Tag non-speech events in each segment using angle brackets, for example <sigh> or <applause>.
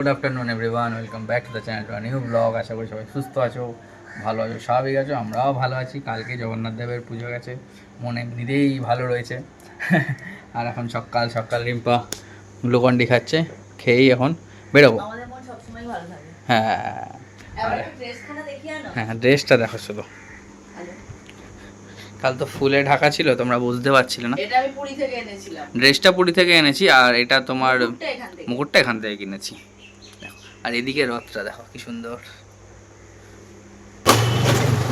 Good afternoon everyone welcome back to the channel to new blog আশা করি সবাই সুস্থ আছো ভালো আছো স্বাভাবিক আছো আমরাও ভালো আছি। কালকে জগন্নাথ দেবের পুজো গেছে। মনে এমনিতেই ভালো রয়েছে। আর এখন সকাল সকাল রিম্পা গ্লুকন্ডি খাচ্ছে। খেয়েই এখন বেরোবো। হ্যাঁ। হ্যাঁ ড্রেসটা দেখো শুধু। কাল তো ফুলে ঢাকা ছিল তোমরা বুঝতে পারছিলে না। ড্রেসটা পুরী থেকে এনেছি আর এটা তোমার মুকুটটা এখান থেকে কিনেছি। আর এদিকে রথটা দেখো কি সুন্দর।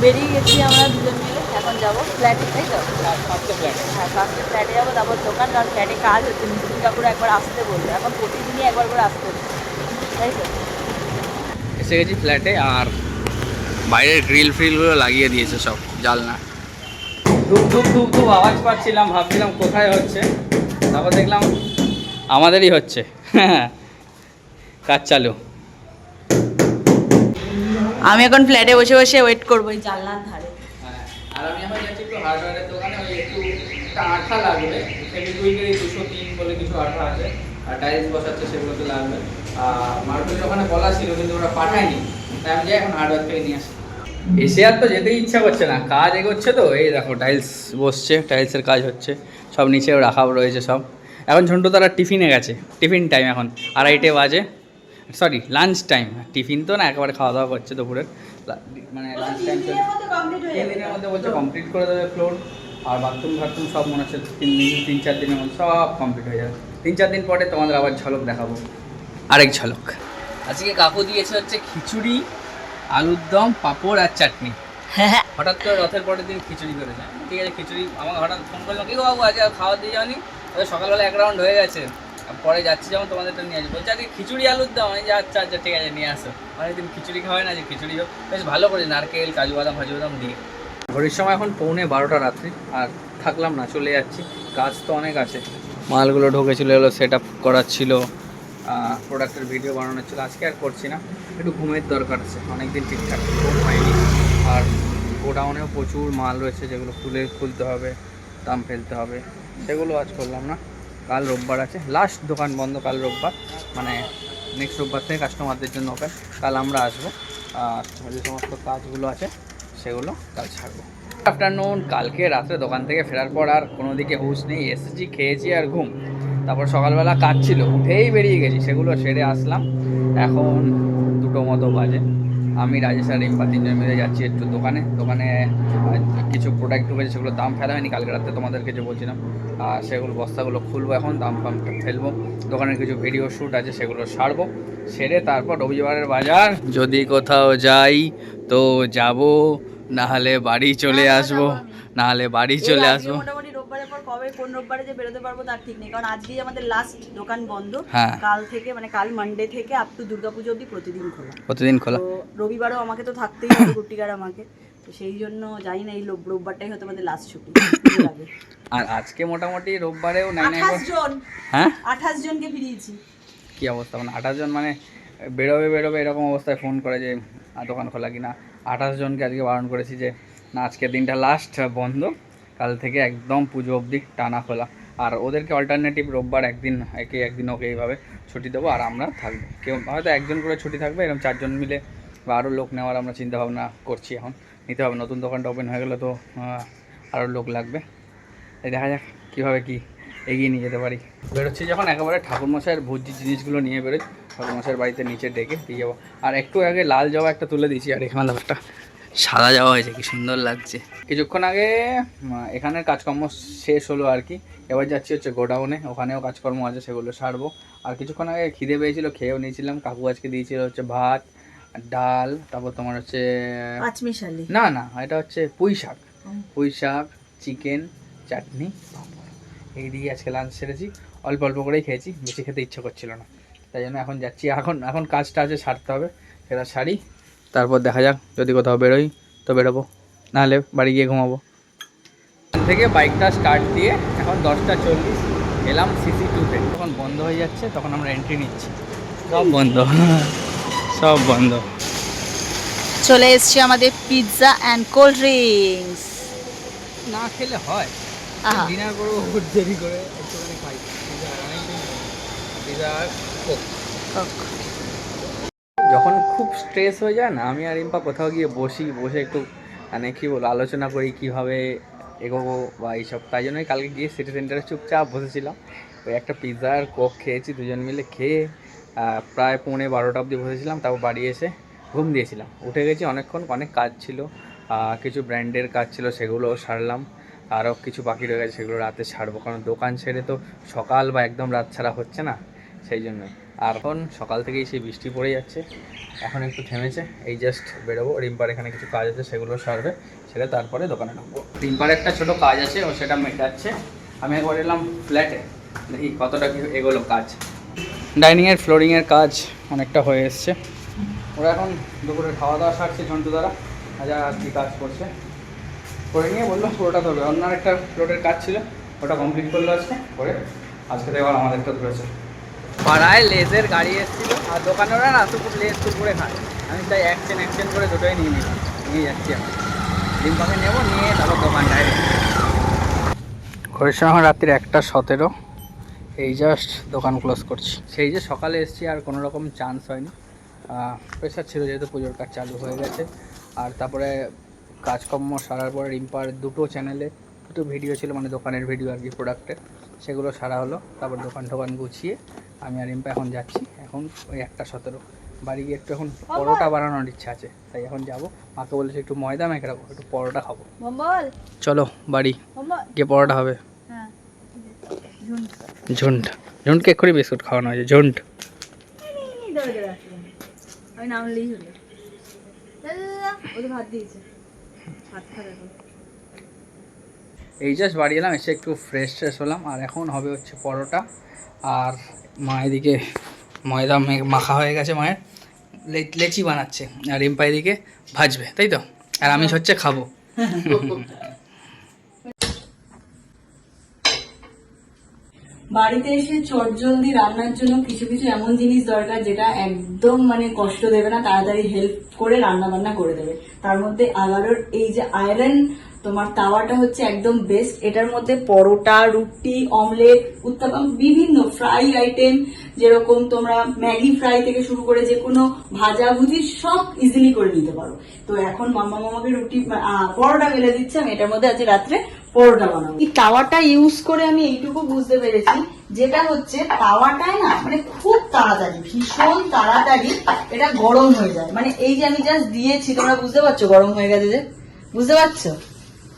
বেরিয়ে গেছি আমরা দুজন মিলে এখন যাব ফ্ল্যাটে তাই তো? হ্যাঁ ফার্স্টে ফ্ল্যাটে যাব তারপর দোকান কারণ ফ্ল্যাটে কাজ হচ্ছে মিস্ত্রি কাকুর একবার আসতে বলবে এখন প্রতিদিনই একবার করে আসতে হচ্ছে তাই তো? এসে গেছি ফ্ল্যাটে আর বাইরের গ্রিল ফ্রিলগুলো লাগিয়ে দিয়েছে সব জালনা। ধূপ ধূপ ধূপ ধূপ আওয়াজ পাচ্ছিলাম ভাবছিলাম কোথায় হচ্ছে। তারপর দেখলাম আমাদেরই হচ্ছে। <laughs> কাজ চালু। আমি এখন ফ্ল্যাটে বসে বসে ওয়েট করব এই জানলার ধারে। ওই এসে আর তো যেতেই ইচ্ছা করছে না, কাজ এগোচ্ছে তো, এই দেখো টাইলস বসছে টাইলসের কাজ হচ্ছে, সব নিচেও রাখা রয়েছে সব। এখন ঝন্টু তারা টিফিনে গেছে, টিফিন টাইম এখন, আড়াইটে বাজে। সরি লাঞ্চ টাইম টিফিন তো না একেবারে খাওয়া দাওয়া করছে দুপুরের। মানে লাঞ্চ টাইম তিন দিনের মধ্যে বলছে কমপ্লিট করে দেবে ফ্লোর আর বাথরুম ফাথরুম সব মনে হচ্ছে তিন দিন তিন চার দিনের মধ্যে সব কমপ্লিট হয়ে যাবে। তিন চার দিন পরে তোমাদের আবার ঝলক দেখাবো। আরেক ঝলক। আজকে কাকু দিয়েছে হচ্ছে খিচুড়ি আলুর দম পাঁপড় আর চাটনি। হ্যাঁ <laughs> হঠাৎ করে রথের পরের দিন খিচুড়ি করেছে ঠিক আছে খিচুড়ি আমাকে হঠাৎ ফোন করলাম কি বাবু আজকে খাওয়া দিয়ে যাওনি? তবে সকালবেলা এক রাউন্ড হয়ে গেছে। পরে যাচ্ছি যেমন তোমাদেরটা নিয়ে আসব। বলছে, আজকে খিচুড়ি আলুর দাম। আমি যে আচ্ছা আচ্ছা ঠিক আছে, নিয়ে আসো। অনেকদিন খিচুড়ি খাওয়াই না যে খিচুড়ি হোক। বেশ, ভালো করে নারকেল, কাজু বাদাম ফাজু বাদাম দিয়ে। ঘড়ির সময় এখন পৌনে বারোটা রাত্রি, আর থাকলাম না, চলে যাচ্ছি। কাজ তো অনেক আছে। মালগুলো ঢুকেছিল এগুলো সেট আপ করার ছিল প্রোডাক্টের ভিডিও বানানোর ছিল। আজকে আর করছি না। একটু ঘুমের দরকার আছে, অনেকদিন ঠিকঠাক ঘুম হয়নি। আর গোডাউনেও প্রচুর মাল রয়েছে, যেগুলো খুলে খুলতে হবে, দাম ফেলতে হবে। সেগুলো আজ করলাম না। কাল রোববার আছে। লাস্ট দোকান বন্ধ কাল রোববার। মানে নেক্সট রোববার থেকে কাস্টমারদের জন্য ওপেন কাল আমরা আসব। আর যে সমস্ত কাজগুলো আছে, সেগুলো কাল ছাড়বো। আফটারনুন কালকে রাত্রে দোকান থেকে ফেরার পর আর কোনো দিকে হুঁশ নেই। এসেছি, খেয়েছি আর ঘুম। তারপর সকালবেলা কাজ ছিল, উঠেই বেরিয়ে গেছি। সেগুলো সেরে আসলাম। এখন দুটো মতো বাজে। আমি রাজেশ আর রিম্পা তিনজন মিলে যাচ্ছি একটু দোকানে। দোকানে কিছু প্রোডাক্ট ঢুকেছে সেগুলো দাম ফেলা হয়নি। কালকে রাতে তোমাদেরকে যে বলছিলাম আর সেগুলো বস্তাগুলো খুলবো এখন দাম ফাম ফেলব। দোকানের কিছু ভিডিও শ্যুট আছে সেগুলো সারবো সেরে তারপর রবিবারের বাজার। যদি কোথাও যাই তো যাব না হলে বাড়ি চলে আসব না হলে বাড়ি চলে আসব। কবে কোন রোববারে যে বেরোতে পারব তার ঠিক নেই। কারণ আজকেই আমাদের লাস্ট দোকান বন্ধ। হ্যাঁ। কাল থেকে মানে কাল মানডে থেকে আপ টু দুর্গাপুজো অবধি প্রতিদিন খোলা। প্রতিদিন খোলা। তো রবিবারও আমাকে তো থাকতেই হবে কুটিকার আমাকে। তো সেই জন্য জানি না এই লোব- রোববারটাই হয়তো আমাদের লাস্ট ছুটি। পুজোর আগে। আর আজকে মোটামুটি রোববারেও নাই নাই আঠাশ জন। হ্যাঁ? আঠাশ জনকে ফিরিয়েছি। কি অবস্থা? মানে আঠাশ জন মানে বেরোবে বেরোবে এরকম অবস্থায় ফোন করে যে আহ, দোকান খোলা কিনা? আঠাশ জনকে আজকে বারণ করেছি যে না আজকের দিনটা লাস্ট বন্ধ। কাল থেকে একদম পুজো অবধি টানা খোলা। আর ওদেরকে অল্টারনেটিভ রোববার একদিন, একে একদিন ওকে এইভাবে ছুটি দেবো আর আমরা থাকব। কেউ হয়তো একজন করে ছুটি থাকবে, এরকম চারজন মিলে বা আরও লোক নেওয়ার আমরা চিন্তা ভাবনা করছি এখন। নিতে হবে, নতুন দোকানটা ওপেন হয়ে গেলে তো আরও লোক লাগবে। এই দেখা যাক কীভাবে কি এগিয়ে নিয়ে যেতে পারি। বেরোচ্ছি যখন একেবারে ঠাকুরমশাইয়ের ভোজ্য জিনিসগুলো নিয়ে বেরোই। ঠাকুরমশাইয়ের বাড়িতে নিচে ডেকে দিয়ে যাব। আর একটু আগে লাল জবা একটা তুলে দিয়েছি, আর এখানে একটা সাদা যাওয়া হয়েছে কি সুন্দর লাগছে। কিছুক্ষণ আগে এখানের কাজকর্ম শেষ হলো আর কি। এবার যাচ্ছি হচ্ছে গোডাউনে ওখানেও কাজকর্ম আছে সেগুলো সারবো। আর কিছুক্ষণ আগে খিদে পেয়েছিল খেয়েও নিয়েছিলাম। কাকু আজকে দিয়েছিল হচ্ছে ভাত ডাল তারপর তোমার হচ্ছে পাঁচমিশালি। না না এটা হচ্ছে পুঁই শাক। পুঁই শাক চিকেন চাটনি পাঁপড়। এই দিয়ে আজকে লাঞ্চ সেরেছি। অল্প অল্প করেই খেয়েছি বেশি খেতে ইচ্ছে করছিল না। তাই জন্য এখন যাচ্ছি। এখন এখন কাজটা আছে সারতে হবে। সেটা সারি। তারপর দেখা যাক যদি কোথাও বেরোই তো বেরোবো নাহলে বাড়ি গিয়ে ঘুমাবো। থেকে বাইকটা স্টার্ট দিয়ে এখন দশটা চল্লিশ এলাম সিসি টুতে যখন বন্ধ হয়ে যাচ্ছে তখন আমরা এন্ট্রি নিচ্ছি। সব বন্ধ। সব বন্ধ। চলে এসছি আমাদের পিৎজা অ্যান্ড কোল্ড ড্রিঙ্কস না খেলে হয়। ডিনার করব খুব দেরি করে একটুখানি খাই। অনেকদিন পিজা আর কোক যখন খুব স্ট্রেস হয়ে যায় না, আমি আর রিম্পা কোথাও গিয়ে বসি, বসে একটু মানে কী বলব, আলোচনা করি কীভাবে এগোবো বা এইসব। তাই জন্যই কালকে গিয়ে সিটি সেন্টারে চুপচাপ বসেছিলাম। ওই একটা পিৎজা আর কোক খেয়েছি, দুজন মিলে খেয়ে প্রায় পৌনে বারোটা অবধি বসেছিলাম, তারপর বাড়ি এসে ঘুম দিয়েছিলাম। উঠে গেছি অনেকক্ষণ, অনেক কাজ ছিল কিছু ব্র্যান্ডের কাজ ছিল সেগুলোও সারলাম। আরও কিছু বাকি রয়ে গেছে সেগুলো রাতে ছাড়বো কারণ দোকান ছেড়ে তো সকাল বা একদম রাত ছাড়া হচ্ছে না, সেই জন্যই। আর এখন সকাল থেকেই সেই বৃষ্টি পড়ে যাচ্ছে। এখন একটু থেমেছে, এই জাস্ট বেরোবো। রিম্পার এখানে কিছু কাজ আছে, সেগুলো সারবে। সেটা তারপরে দোকানে ঢুকবো রিম্পার একটা ছোট কাজ আছে, ও সেটা মেটাচ্ছে। আমি একবার এলাম ফ্ল্যাটে দেখি কতটা কি এগোলো কাজ। ডাইনিংয়ের ফ্লোরিংয়ের কাজ অনেকটা হয়ে এসছে। ওরা এখন দুপুরে খাওয়া দাওয়া সারছে ঝন্টু দ্বারা আজ আর কি কাজ করছে? করে নিয়ে বলল, পুরোটা ধরবে। অন্য একটা ফ্লোরের কাজ ছিল, ওটা কমপ্লিট করল আজকে। করে আজকে তো এবার আমাদেরটা ধরেছে। পাড়ায় লেজের গাড়ি এসেছিল। আর দোকানেরা না দুপুর লেজ দুপুরে খায়। আমি তাই অ্যাকশন অ্যাকশন করে দুটোই নিয়ে নিলাম। নিয়ে যাচ্ছি আমি ডিম্পাকে নেব নিয়ে তারপর দোকান ডাইরেক্ট ঘড়ির সময় রাত্রির একটা সতেরো। এই জাস্ট দোকান ক্লোজ করছি। সেই যে সকালে এসেছি আর কোনো রকম চান্স হয়নি। প্রেশার ছিল যেহেতু পুজোর কাজ চালু হয়ে গেছে। আর তারপরে কাজকর্ম সারার পরে রিম্পার দুটো চ্যানেলে দুটো ভিডিও ছিল মানে দোকানের ভিডিও আর কি প্রোডাক্টের সেগুলো সারা হলো তারপর দোকান টোকান গুছিয়ে আমি আর রিম্পা এখন যাচ্ছি এখন ওই একটা সতেরো বাড়ি গিয়ে একটু এখন পরোটা বানানোর ইচ্ছা আছে তাই এখন যাব মাকে বলেছি একটু ময়দা মেখে রাখব একটু পরোটা খাব চলো বাড়ি গিয়ে পরোটা হবে হ্যাঁ ঝুন্ট ঝুন্ট ঝুন্টকে এক্ষুনি বিস্কুট খাওয়ানো হয়েছে ঝুন্ট ভাত দিয়েছে ভাত এখন এই জাস্ট বাড়ি এলাম, এসে একটু ফ্রেশ ট্রেশ হলাম, আর এখন হবে হচ্ছে পরোটা, আর মা এদিকে, ময়দা মাখা হয়ে গেছে মায়ের লেচি বানাচ্ছে, আর রিম্পা এদিকে ভাজবে, তাই তো? আর আমি হচ্ছে খাব। বাড়িতে এসে চটজলদি রান্নার জন্য কিছু কিছু এমন জিনিস দরকার যেটা একদম মানে কষ্ট দেবে না, তাড়াতাড়ি হেল্প করে রান্না বান্না করে দেবে। তার মধ্যে আগারোর এই যে আয়রন তোমার তাওয়াটা হচ্ছে একদম বেস্ট এটার মধ্যে পরোটা, রুটি অমলেট উত্তাপাম বিভিন্ন ফ্রাই আইটেম যেরকম তোমরা ম্যাগি ফ্রাই থেকে শুরু করে যে কোনো ভাজা ভুজি সব ইজিলি করে নিতে পারো। তো এখন মামা মামাকে রুটি পরোটা মেলে দিচ্ছে, আমি এটার মধ্যে আজকে রাত্রে পরোটা বানাবো। এই তাওয়াটা ইউজ করে আমি এইটুকু বুঝতে পেরেছি, যেটা হচ্ছে তাওয়াটায় না মানে খুব তাড়াতাড়ি, ভীষণ তাড়াতাড়ি এটা গরম হয়ে যায়। মানে এই যে আমি জাস্ট দিয়েছি, তোমরা বুঝতে পারছ গরম হয়ে গেছে যে? বুঝতে পারছ?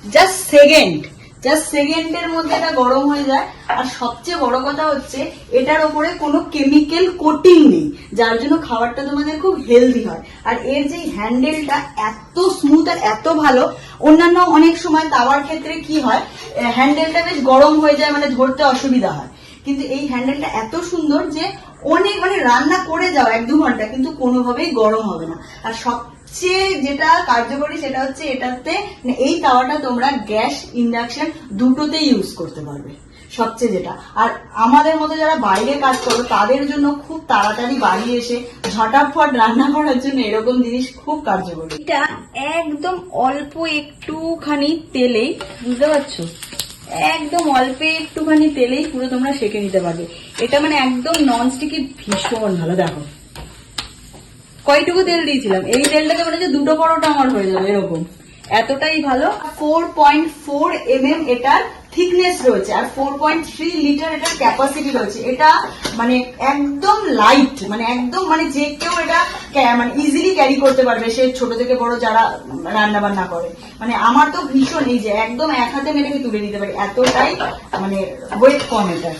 জাস্ট সেকেন্ড জাস্ট সেকেন্ডের মধ্যে এটা গরম হয়ে যায়। আর সবচেয়ে বড় কথা হচ্ছে, এটার ওপরে কোনো কেমিক্যাল কোটিং নেই, যার জন্য খাবারটা তোমাদের খুব হেলদি হয়। আর এর যে হ্যান্ডেলটা এত স্মুথ আর এত ভালো, অন্যান্য অনেক সময় তাওয়ার ক্ষেত্রে কি হয় হ্যান্ডেলটা বেশ গরম হয়ে যায় মানে ধরতে অসুবিধা হয়। কিন্তু এই হ্যান্ডেলটা এত সুন্দর যে অনেক মানে রান্না করে যাও এক দু ঘণ্টা, কিন্তু কোনোভাবেই গরম হবে না। আর সবচেয়ে যেটা কার্যকরী সেটা হচ্ছে এটাতে মানে এই তাওয়াটা তোমরা গ্যাস ইন্ডাকশন দুটোতে ইউজ করতে পারবে, সবচেয়ে যেটা। আর আমাদের মতো যারা বাইরে কাজ করো, তাদের জন্য খুব তাড়াতাড়ি বাড়ি এসে ঝটাফট রান্না করার জন্য এরকম জিনিস খুব কার্যকরী। এটা একদম অল্প একটুখানি তেলেই, বুঝতে পারছ? একদম অল্পে একটুখানি তেলেই পুরো তোমরা সেকে নিতে পারবে। এটা মানে একদম ননস্টিকি ভীষণ ভালো, দেখো। কয়টুকু তেল দিয়েছিলাম? এই তেলটাকে মনে হচ্ছে দুটো পরোটা আমার হয়ে যাবে, এরকম। এতটাই ভালো। Four point four M M এটার থিকনেস রয়েছে, আর ফোর পয়েন্ট থ্রি লিটার এটার ক্যাপাসিটি রয়েছে। এটা মানে একদম লাইট মানে একদম মানে যে কেউ এটা মানে ইজিলি ক্যারি করতে পারবে, সে ছোট থেকে বড় যারা রান্না বান্না করে। মানে আমার তো ভীষণ এই যে একদম এক হাতে মেরে তুলে নিতে পারি, এতটাই মানে ওয়েট কম এটা।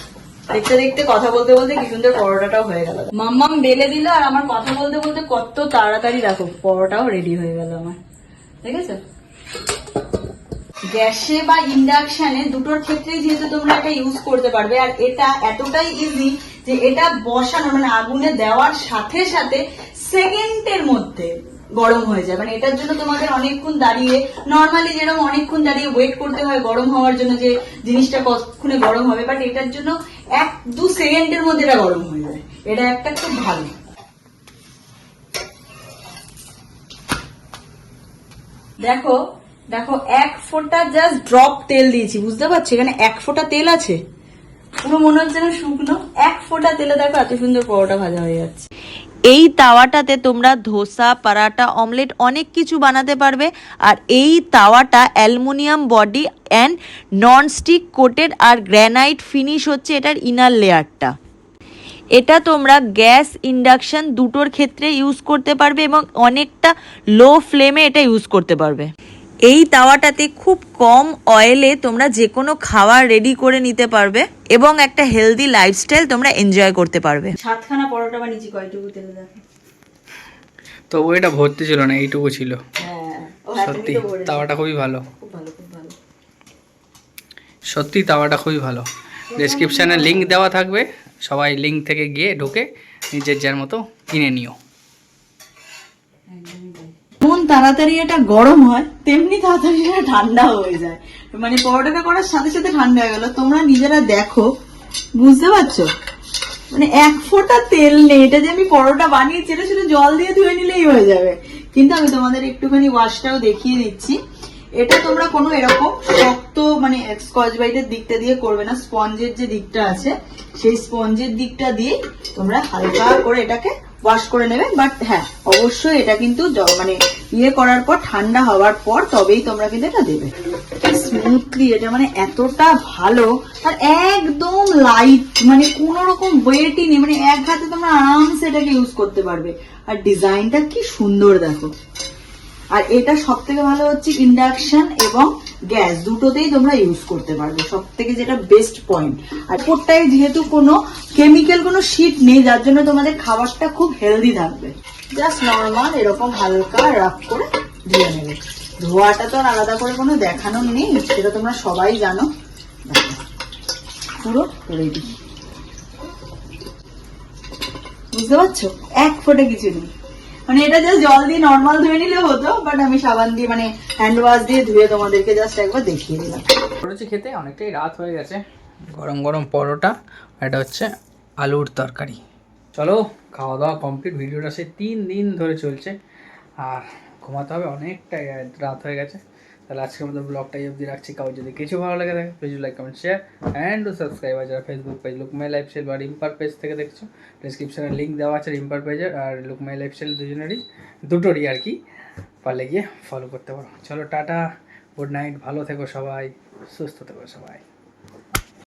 দেখতে দেখতে কথা বলতে বলতে কি সুন্দর পরোটাটাও হয়ে গেল। মাম্মাম বেলে দিল আর আমার কথা বলতে বলতে কত তাড়াতাড়ি দেখো, পরোটাও রেডি হয়ে গেল আমার। দেখেছ? গ্যাসে বা ইন্ডাকশনে দুটোর ক্ষেত্রেই যেহেতু তোমরা এটা ইউজ করতে পারবে, আর এটা এতটাই ইজি যে এটা বসানো মানে আগুনে দেওয়ার সাথে সাথে সেকেন্ডের মধ্যে গরম হয়ে যায়। মানে এটার জন্য তোমাদের অনেকক্ষণ দাঁড়িয়ে নর্মালি যেরকম অনেকক্ষণ দাঁড়িয়ে ওয়েট করতে হয় গরম হওয়ার জন্য যে জিনিসটা কতক্ষণে গরম হবে বাট এটার জন্য এক, দু সেকেন্ডের মধ্যে এটা গরম হয়ে যায়। এটা একটা খুব ভালো। দেখো দেখো, এক ফোঁটা জাস্ট ড্রপ তেল দিয়েছি, বুঝতে পারছ? এখানে এক ফোঁটা তেল আছে। পুরো মনে হচ্ছে না শুকনো। এক ফোঁটা তেলে দেখো এত সুন্দর পরোটা ভাজা হয়ে যাচ্ছে। এই তাওয়াটাতে তোমরা ধোসা, পরাটা, অমলেট অনেক কিছু বানাতে পারবে। আর এই তাওয়াটা aluminium body and non stick coated R granite finish হচ্ছে এটার ইনার লেয়ারটা। এটা তোমরা গ্যাস ইন্ডাকশন দুটোর ক্ষেত্রে ইউজ করতে পারবে এবং অনেকটা লো ফ্লেমে এটা ইউজ করতে পারবে। এই তাওয়াটাতে খুব কম অয়েলে তোমরা যে কোনো খাবার রেডি করে নিতে পারবে এবং একটা হেলদি লাইফস্টাইল তোমরা এনজয় করতে পারবে। সাতখানা পরোটা বানিয়েছি কয়টুকু তেলে দেখো। তো ওইটা ভর্তি ছিল না এইটুকু ছিল। হ্যাঁ সত্যি তাওয়াটা খুবই ভালো। খুব ভালো খুব ভালো। সত্যি তাওয়াটা খুবই ভালো। ডেসক্রিপশানে লিঙ্ক দেওয়া থাকবে সবাই লিঙ্ক থেকে গিয়ে ঢুকে নিজের যার মতো কিনে নিও। যেমন তাড়াতাড়ি এটা গরম হয়, তেমনি তাড়াতাড়ি এটা ঠান্ডা হয়ে যায়। মানে পরোটাটা করার সাথে সাথে ঠান্ডা হয়ে গেল। তোমরা নিজেরা দেখো, বুঝতে পারছ? মানে এক ফোঁটা তেল নেই, এটা যে আমি পরোটা বানিয়েছি, এটা শুধু জল দিয়ে ধুয়ে নিলেই হয়ে যাবে। কিন্তু আমি তোমাদের একটুখানি ওয়াশটাও দেখিয়ে দিচ্ছি। এটা তোমরা কোনো এরকম শক্ত মানে স্কচ বাইটের দিকটা দিয়ে করবে না, স্পঞ্জের যে দিকটা আছে, সেই স্পঞ্জের দিকটা দিয়ে তোমরা হালকা করে এটাকে ওয়াশ করে নেবে বাট হ্যাঁ অবশ্যই এটা কিন্তু মানে ইয়ে করার পর, ঠান্ডা হওয়ার পর তবেই তোমরা কিন্তু এটা দেবে। স্মুথলি এটা মানে এতটা ভালো, আর একদম লাইট মানে কোন রকম ওয়েটই নেই মানে এক হাতে তোমরা আরামসে এটাকে ইউজ করতে পারবে। আর ডিজাইনটা কি সুন্দর দেখো। আর এটা সব থেকে ভালো হচ্ছে ইন্ডাকশন এবং গ্যাস দুটোতেই তোমরা ইউজ করতে পারবে। সব থেকে যেটা বেস্ট পয়েন্ট আর ওপরটায় যেহেতু কোনো কেমিক্যাল কোনো শীত নেই, যার জন্য তোমাদের খাবারটা খুব হেলদি থাকবে। জাস্ট নর্মাল এরকম হালকা রাফ করে ধুয়ে নেবে। ধোয়াটা তো আর আলাদা করে কোনো দেখানোর নেই, সেটা তোমরা সবাই জানো। পুরো রেডি বুঝতে পারছ? এক ফোঁটা কিছু নেই। মানে এটা জাস্ট জল দিয়ে নর্মাল ধুয়ে নিলে হতো বাট আমি সাবান দিয়ে মানে হ্যান্ড ওয়াশ দিয়ে ধুয়ে তোমাদেরকে জাস্ট একবার দেখিয়ে দিলাম। করেছি খেতে, অনেকটাই রাত হয়ে গেছে। গরম গরম পরোটা এটা হচ্ছে আলুর তরকারি। চলো খাওয়া দাওয়া কমপ্লিট ভিডিওটা সে তিন দিন ধরে চলছে। আর ঘুমাতে হবে অনেকটাই রাত হয়ে গেছে। তাহলে আজকে আমাদের ব্লগটাই অবধি রাখছি। কাউ যদি কিছু ভালো লাগে থাকে please like comment share and subscribe আর যারা Facebook page look my lifestyle বা রিম্পার পেজ থেকে দেখছ ডিসক্রিপশানে লিঙ্ক দেওয়া আছে রিম্পার পেজের আর লুক মাই লাইফ স্টাইল দুজনেরই, দুটোরই আর কি। পারলে গিয়ে ফলো করতে পারো। চলো টাটা গুড নাইট ভালো থেকো সবাই, সুস্থ থেকো সবাই।